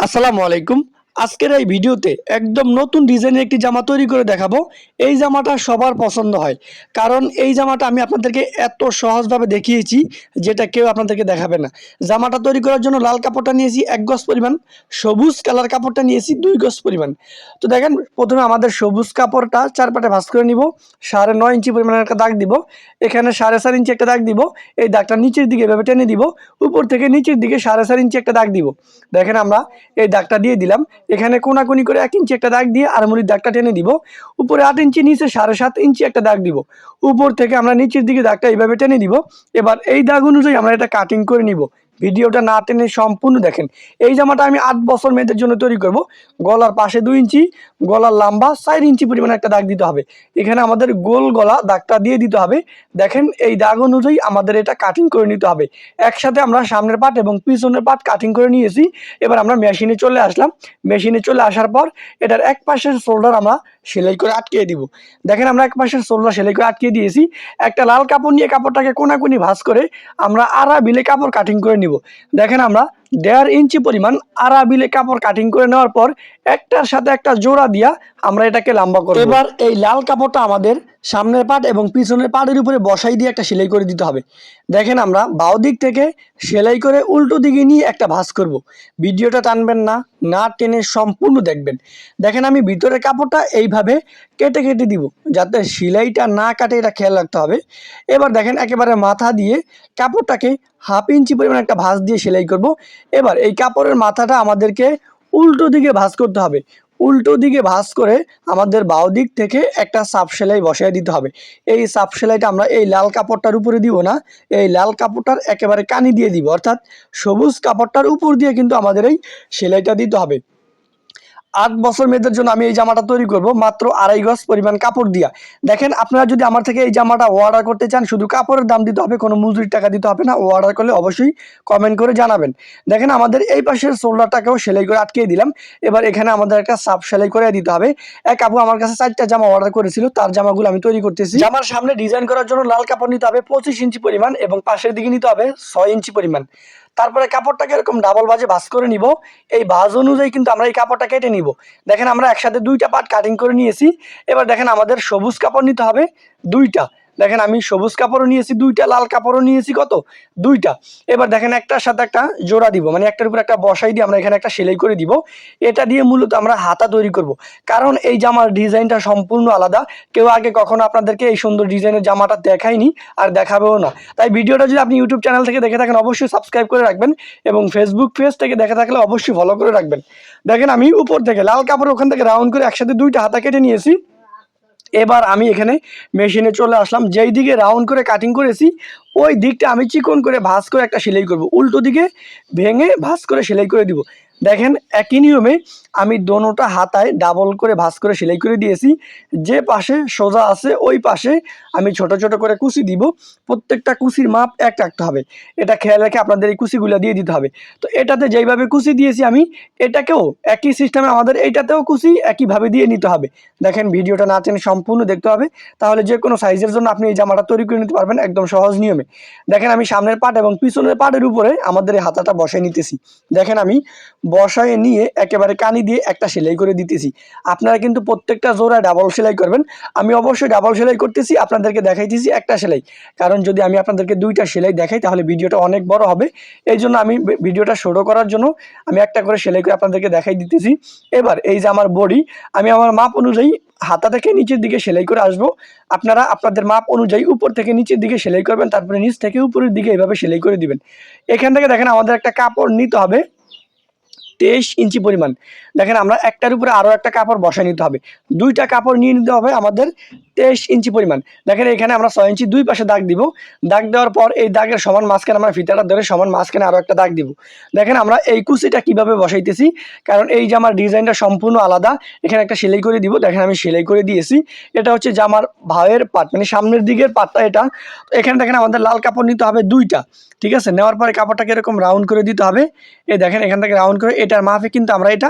আসসালামু আলাইকুম আজকের এই ভিডিওতে একদম নতুন ডিজাইনের একটি জামা তৈরি করে দেখাবো। এই জামাটা সবার পছন্দ হয়। কারণ এই জামাটা আমি আপনাদেরকে এত সহজভাবে দেখিয়েছি যেটা কেউ আপনাদেরকে দেখাবে না। জামাটা তৈরি করার জন্য লাল কাপড়টা নিয়েছি এক গজ পরিমাণ, সবুজ কালার কাপড়টা নিয়েছি দুই গজ পরিমাণ। তো দেখেন, প্রথমে আমাদের সবুজ কাপড়টা চার পাটে ভাঁজ করে নিব, সাড়ে নয় ইঞ্চি পরিমাণের একটা দাগ দিব, এখানে সাড়ে চার ইঞ্চি একটা দাগ দিব, এই দাগটা নিচের দিকে এভাবে টেনে দিব, উপর থেকে নিচের দিকে সাড়ে চার ইঞ্চি একটা দাগ দিব। দেখেন আমরা এই দাগটা দিয়ে দিলাম এখানে কোনাকুনি করে এক ইঞ্চি একটা দাগ দিয়ে আরমুরির দাগটা টেনে দিব। উপরে আট ইঞ্চি, নিচে সাড়ে সাত ইঞ্চি একটা দাগ দিব। উপর থেকে আমরা নিচের দিকে দাগটা এইভাবে টেনে দিব। এবার এই দাগ অনুযায়ী আমরা এটা কাটিং করে নিব। ভিডিওটা না টেনে সম্পূর্ণ দেখেন। এই জামাটা আমি আট বছর মেয়েদের জন্য তৈরি করব। গলার পাশে দুই ইঞ্চি, গলার লম্বা চার ইঞ্চি পরিমাণে একটা দাগ দিতে হবে। এখানে আমাদের গোল গলা দাগটা দিয়ে দিতে হবে। দেখেন, এই দাগ অনুযায়ী আমাদের এটা কাটিং করে নিতে হবে। একসাথে আমরা সামনের পাট এবং পিছনের পাট কাটিং করে নিয়েছি। এবার আমরা মেশিনে চলে আসলাম। মেশিনে চলে আসার পর এটার এক পাশের শোল্ডার আমরা সেলাই করে আটকিয়ে দিব। দেখেন, আমরা এক পাশের শোল্ডার সেলাই করে আটকিয়ে দিয়েছি। একটা লাল কাপড় নিয়ে কাপড়টাকে কোনাকুনি ভাঁজ করে আমরা আড়া বিলে কাপড় কাটিং করে নিব। দেখেন আমরা দেড় ইঞ্চি পরিমাণ আরাবিলে কাপড় কাটিং করে নেওয়ার পর একটার সাথে একটা জোড়া দিয়া আমরা এটাকে লম্বা করব। এবার এই লাল কাপড়টা আমাদের সামনের পাট এবং পিছনের পাটের উপরে বসাই দিয়ে একটা সেলাই করে দিতে হবে। দেখেন আমরা বাও দিক থেকে সেলাই করে উল্টো দিকে নিয়ে একটা ভাঁজ করব। ভিডিওটা টানবেন না না টেনে সম্পূর্ণ দেখবেন। দেখেন আমি ভিতরের কাপড়টা এইভাবে কেটে কেটে দিব, যাতে সেলাইটা না কাটে, এটা খেয়াল রাখতে হবে। এবার দেখেন একেবারে মাথা দিয়ে কাপড়টাকে হাফ ইঞ্চি পরিমাণ একটা ভাঁজ দিয়ে সেলাই করব। এবার এই কাপড়ের মাথাটা আমাদেরকে উল্টো দিকে ভাঁজ করতে হবে। উল্টো দিকে ভাঁজ করে আমাদের বাউ দিক থেকে একটা সাপ সেলাই বসাই দিতে হবে। এই সাপ সেলাইটা আমরা এই লাল কাপড়টার উপরে দিব না, এই লাল কাপড়টার একেবারে কানি দিয়ে দিব। অর্থাৎ সবুজ কাপড়টার উপর দিয়ে কিন্তু আমাদের এই সেলাইটা দিতে হবে। আট বছর মেয়েদের জন্য আমি এই জামাটা তৈরি করব, মাত্র আড়াই গজ পরিমাণ কাপড় দিয়া। দেখেন, আপনারা যদি আমার থেকে এই জামাটা অর্ডার করতে চান, শুধু কাপড়ের দাম দিতে হবে, কোনো মজুরির টাকা দিতে হবে না অর্ডার করলে অবশ্যই কমেন্ট করে জানাবেন। দেখেন, আমাদের এই পাশের শোল্ডারটাকেও সেলাই করে আটকে দিলাম। এবার এখানে আমাদের একটা সাপ সেলাই করে দিতে হবে। এক আপু আমার কাছে চারটা জামা অর্ডার করেছিল, তার জামাগুলো আমি তৈরি করতেছি। জামার সামনে ডিজাইন করার জন্য লাল কাপড় নিতে হবে, পঁচিশ ইঞ্চি পরিমাণ এবং পাশের দিকে নিতে হবে ছয় ইঞ্চি পরিমাণ। তারপরে কাপড়টাকে এরকম ডাবল বাজে ভাঁজ করে নিব। এই ভাঁজ অনুযায়ী কিন্তু আমরা এই কাপড়টা কেটে নিব। দেখেন আমরা একসাথে দুইটা পার্ট কাটিং করে নিয়েছি। এবার দেখেন আমাদের সবুজ কাপড় নিতে হবে, দুইটা। দেখেন আমি সবুজ কাপড়ও নিয়েছি, দুইটা লাল কাপড়ও নিয়েছি, কত? দুইটা। এবার দেখেন একটার সাথে একটা জোড়া দিব মানে একটার উপর একটা বসাই দিয়ে আমরা এখানে একটা সেলাই করে দিব। এটা দিয়ে মূলত আমরা হাতা তৈরি করব। কারণ এই জামার ডিজাইনটা সম্পূর্ণ আলাদা। কেউ আগে কখনো আপনাদেরকে এই সুন্দর ডিজাইনের জামাটা দেখায়নি, আর দেখাবেও না। তাই ভিডিওটা যদি আপনি ইউটিউব চ্যানেল থেকে দেখে থাকেন, অবশ্যই সাবস্ক্রাইব করে রাখবেন এবং ফেসবুক পেজ থেকে দেখে থাকলে অবশ্যই ফলো করে রাখবেন। দেখেন আমি উপর থেকে লাল কাপড় ওখান থেকে রাউন্ড করে একসাথে দুইটা হাতা কেটে নিয়েছি। এবার আমি এখানে মেশিনে চলে আসলাম। যেই দিকে রাউন্ড করে কাটিং করেছি, ওই দিকটা আমি চিকন করে ভাঁজ করে একটা সেলাই করব। উল্টো দিকে ভেঙে ভাঁজ করে সেলাই করে দিব। দেখেন, একই নিয়মে আমি দোনোটা হাতায় ডাবল করে, ভাঁজ করে সেলাই করে দিয়েছি। যে পাশে সোজা আছে, ওই পাশে আমি ছোট ছোট করে কুচি দিব। প্রত্যেকটা কুচির মাপ এক রাখতে হবে। এটা খেয়াল রেখে আপনাদের এই কুচিগুলো দিয়ে দিতে হবে। তো এটাতে যেইভাবে কুচি দিয়েছি আমি, এটাকেও একই সিস্টেমে আমাদের এইটাতেও কুচি একইভাবে দিয়ে নিতে হবে। দেখেন, ভিডিওটা না চেনে সম্পূর্ণ দেখতে হবে। তাহলে যে কোনো সাইজের জন্য আপনি এই জামাটা তৈরি করে নিতে পারবেন একদম সহজ নিয়মে। দেখেন, আমি সামনের পাট এবং পিছনের পাটের উপরে আমাদের এই হাতাটা বসাই নিতেছি। দেখেন, আমি বসায় নিয়ে একেবারে কানি দিয়ে একটা সেলাই করে দিতেছি। আপনারা কিন্তু প্রত্যেকটা জোড়া ডাবল সেলাই করবেন। আমি অবশ্যই ডাবল সেলাই করতেছি, আপনাদেরকে দেখাইতেছি একটা সেলাই। কারণ যদি আমি আপনাদেরকে দুইটা সেলাই দেখাই, তাহলে ভিডিওটা অনেক বড় হবে। এই জন্য আমি ভিডিওটা শুরু করার জন্য আমি একটা করে সেলাই করে আপনাদেরকে দেখাই দিতেছি। এবার এই যে আমার বডি, আমি আমার মাপ অনুযায়ী হাতা থেকে নিচের দিকে সেলাই করে আসব। আপনারা আপনাদের মাপ অনুযায়ী উপর থেকে নিচের দিকে সেলাই করবেন, তারপরে নিচ থেকে উপরের দিকে এভাবে সেলাই করে দিবেন। এখান থেকে দেখেন আমাদের একটা কাপড় নিতে হবে। তেইশ ইঞ্চি পরিমাণ। দেখেন আমরা একটার উপরে আরও একটা কাপড় বসায় নিতে হবে। দুইটা কাপড় নিয়ে নিতে হবে আমাদের তেইশ ইঞ্চি পরিমাণ। দেখেন এখানে আমরা ছয় ইঞ্চি দুই পাশে দাগ দিব। দাগ দেওয়ার পর এই দাগের সমান মাঝখানে আমরা ফিতাটা ধরে সমান মাঝখানে আরও একটা দাগ দিব। দেখেন আমরা এই কুচিটা কীভাবে বসাইতেছি? কারণ এই জামার ডিজাইনটা সম্পূর্ণ আলাদা, এখানে একটা সেলাই করে দিব। দেখেন আমি সেলাই করে দিয়েছি। এটা হচ্ছে জামার ভাইয়ের পাট মানে সামনের দিকের পাটটা এটা। এখানে দেখেন আমাদের লাল কাপড় নিতে হবে দুইটা, ঠিক আছে? নেওয়ার পরে কাপড়টাকে এরকম রাউন্ড করে দিতে হবে। এই দেখেন এখান থেকে রাউন্ড করে এটার মাফে কিন্তু আমরা এটা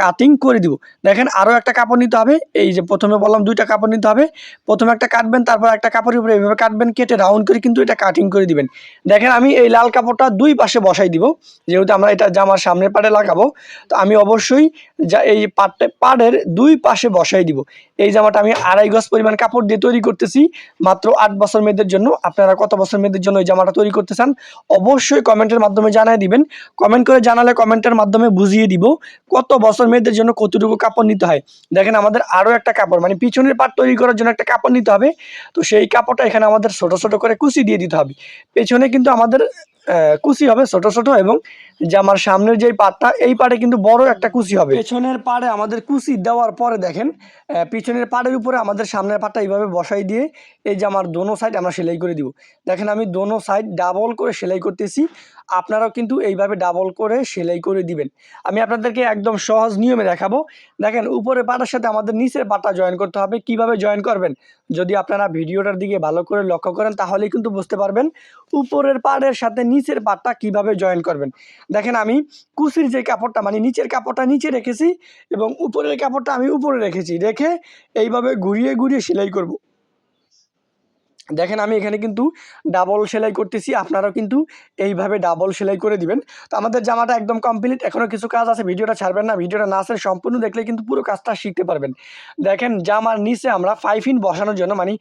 কাটিং করে দিব। দেখেন আরও একটা কাপড় নিতে হবে। এই যে প্রথমে বললাম দুইটা কাপড় নিতে হবে। প্রথমে একটা কাটবেন, তারপর একটা কাপড়ের উপরে এইভাবে কাটবেন, কেটে রাউন্ড করে কিন্তু এটা কাটিং করে দিবেন। দেখেন আমি এই লাল কাপড়টা দুই পাশে বসাই দিব। যেহেতু আমরা এটা জামার সামনের পাড়ে লাগাবো, তো আমি অবশ্যই যা এই পাটটা পাড়ের দুই পাশে বসাই দিব। এই জামাটা আমি আড়াই গজ পরিমাণ কাপড় দিয়ে তৈরি করতেছি। মাত্র আট বছর মেয়েদের জন্য। আপনারা কত বছর মেয়েদের জন্য এই জামাটা তৈরি করতে চান, অবশ্যই কমেন্টের মাধ্যমে জানাই দিবেন। কমেন্ট করে জানালে কমেন্টের মাধ্যমে বুঝিয়ে দিব কত বছর মেয়েদের জন্য কতটুকু কাপড় নিতে হয়? দেখেন আমাদের আরও একটা কাপড় মানে পিছনের পাট তৈরি করার জন্য একটা কাপড় নিতে হবে। তো সেই কাপড়টা এখানে আমাদের ছোট ছোট করে কুচি দিয়ে দিতে হবে। পেছনে কিন্তু আমাদের কুচি হবে, ছোট ছোট এবং জামার সামনের যেই পাটটা এই পাড়ে কিন্তু বড় একটা কুচি হবে। পেছনের পাড়ে আমাদের কুচি দেওয়ার পরে দেখেন পিছনের পাড়ের উপরে আমাদের সামনের পাটটা এইভাবে বসাই দিয়ে এই জামার দোনো সাইড আমরা সেলাই করে দিব। দেখেন আমি দোনো সাইড ডাবল করে সেলাই করতেছি, আপনারাও কিন্তু এইভাবে ডাবল করে সেলাই করে দিবেন। আমি আপনাদেরকে একদম সহজ নিয়মে দেখাবো। দেখেন, উপরের পাটার সাথে আমাদের নিচের পাটা জয়েন করতে হবে। কীভাবে জয়েন করবেন? যদি আপনারা ভিডিওটার দিকে ভালো করে লক্ষ্য করেন, তাহলেই কিন্তু বুঝতে পারবেন। উপরের পাড়ের সাথে নিচের পাটটা কীভাবে জয়েন করবেন দেখেন আমি কুচির যে কাপড়টা মানে নিচের কাপড়টা নিচে রেখেছি এবং উপরের কাপড়টা আমি উপরে রেখেছি রেখে এইভাবে ঘুরিয়ে ঘুরিয়ে সেলাই করব। দেখেন আমি এখানে কিন্তু ডাবল সেলাই করতেছি, আপনারাও কিন্তু এইভাবে ডাবল সেলাই করে দিবেন। তো আমাদের জামাটা একদম কমপ্লিট এখনও কিছু কাজ আছে, ভিডিওটা ছাড়বেন না, ভিডিওটা না আসলে সম্পূর্ণ দেখলে কিন্তু পুরো কাজটা শিখতে পারবেন। দেখেন জামার নিচে আমরা ফাইভ ইন বসানোর জন্য মানে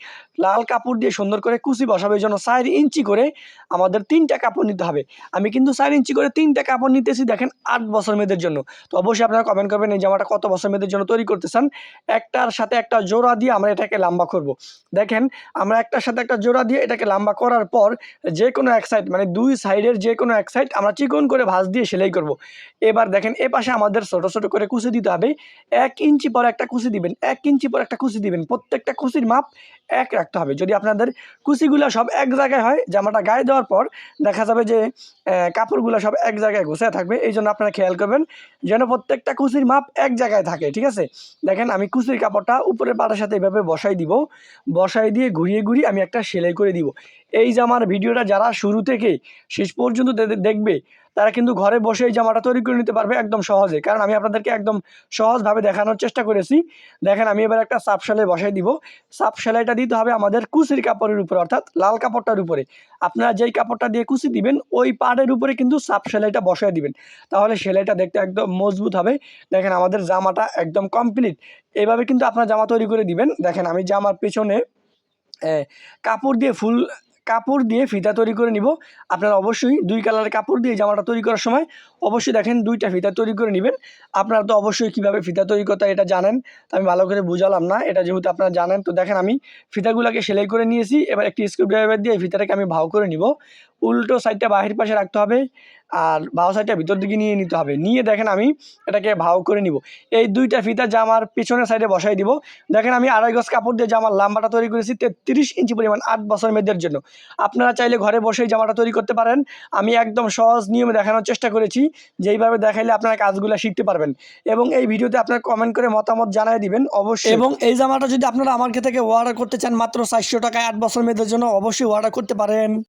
লাল কাপড় দিয়ে সুন্দর করে কুচি বসাবে জন্য চার ইঞ্চি করে আমাদের তিনটা কাপড় নিতে হবে। আমি কিন্তু চার ইঞ্চি করে তিনটা কাপড় নিতেছি, দেখেন আট বছর মেয়েদের জন্য। তো অবশ্যই আপনারা কমেন্ট করবেন, এই জামাটা কত বছর মেয়েদের জন্য তৈরি করতে চান। একটার সাথে একটা জোড়া দিয়ে আমরা এটাকে লম্বা করব। দেখেন আমরা একটার সাথে একটা জোড়া দিয়ে এটাকে লম্বা করার পর যে কোনো এক সাইড মানে দুই সাইডের যে কোনো এক সাইড আমরা চিকন করে ভাঁজ দিয়ে সেলাই করব। এবার দেখেন এ পাশে আমাদের ছোটো ছোটো করে কুচি দিতে হবে এক ইঞ্চি পর একটা কুচি দিবেন, এক ইঞ্চি পর একটা কুচি দিবেন প্রত্যেকটা কুচির মাপ এক রাখতে হবে। যদি আপনাদের কুচিগুলো সব এক জায়গায় হয়, জামাটা গায়ে দেওয়ার পর দেখা যাবে যে কাপড়গুলো সব এক জায়গায় ঘুষে থাকবে। এই জন্য আপনারা খেয়াল করবেন যেন প্রত্যেকটা কুচির মাপ এক জায়গায় থাকে, ঠিক আছে? দেখেন, আমি কুচির কাপড়টা উপরের পাটার সাথে এভাবে বসাই দিব। বসাই দিয়ে ঘুরিয়ে ঘুরিয়ে আমি একটা সেলাই করে দিব। এই জামার ভিডিওটা যারা শুরু থেকে শেষ পর্যন্ত দেখবে তারা কিন্তু ঘরে বসে এই জামাটা তৈরি করে নিতে পারবে একদম সহজে। কারণ আমি আপনাদেরকে একদম সহজভাবে দেখানোর চেষ্টা করেছি। দেখেন, আমি এবার একটা সাপ সেলাই বসাই দিব। সাপ সেলাইটা দিতে হবে আমাদের কুচির কাপড়ের উপরে, অর্থাৎ লাল কাপড়টার উপরে। আপনারা যেই কাপড়টা দিয়ে কুচি দিবেন, ওই পাড়ের উপরে কিন্তু সাপ সেলাইটা বসাই দিবেন। তাহলে সেলাইটা দেখতে একদম মজবুত হবে। দেখেন, আমাদের জামাটা একদম কমপ্লিট। এইভাবে কিন্তু আপনার জামা তৈরি করে দিবেন। দেখেন, আমি জামার পেছনে কাপড় দিয়ে ফুল কাপড় দিয়ে ফিতা তৈরি করে নিব। আপনারা অবশ্যই দুই কালারের কাপড় দিয়ে জামাটা তৈরি করার সময় অবশ্যই দেখেন দুইটা ফিতা তৈরি করে নেবেন। আপনারা তো অবশ্যই কীভাবে ফিতা তৈরি করতে এটা জানেন আমি ভালো করে বুঝালাম না, এটা যেহেতু আপনারা জানেন, তো দেখেন আমি ফিতাগুলোকে সেলাই করে নিয়েছি, এবার একটি স্ক্রু ড্রাইভার দিয়ে ফিতাটাকে আমি ভাও করে নিব। উল্টো সাইডটা বাহির পাশে রাখতে হবে আর ভাও সাইডটা ভিতর দিকে নিয়ে নিতে হবে। নিয়ে দেখেন আমি এটাকে ভাও করে নিব। এই দুইটা ফিতা জামার পিছনের সাইডে বসাই দিব, দেখেন আমি আড়াই গজ কাপড় দিয়ে জামার লাম্বাটা তৈরি করেছি তেত্রিশ ইঞ্চি পরিমাণ আট বছর মেয়েদের জন্য। আপনারা চাইলে ঘরে বসেই জামাটা তৈরি করতে পারেন। আমি একদম সহজ নিয়মে দেখানোর চেষ্টা করেছি, যেইভাবে দেখাইলে আপনারা কাজগুলো শিখতে পারবেন। এবং এই ভিডিওতে আপনারা কমেন্ট করে মতামত জানাই দিবেন, অবশ্যই। এবং এই জামাটা যদি আপনারা আমার থেকে অর্ডার করতে চান মাত্র চারশো টাকায় আট বছর মেয়েদের জন্য, অবশ্যই অর্ডার করতে পারেন।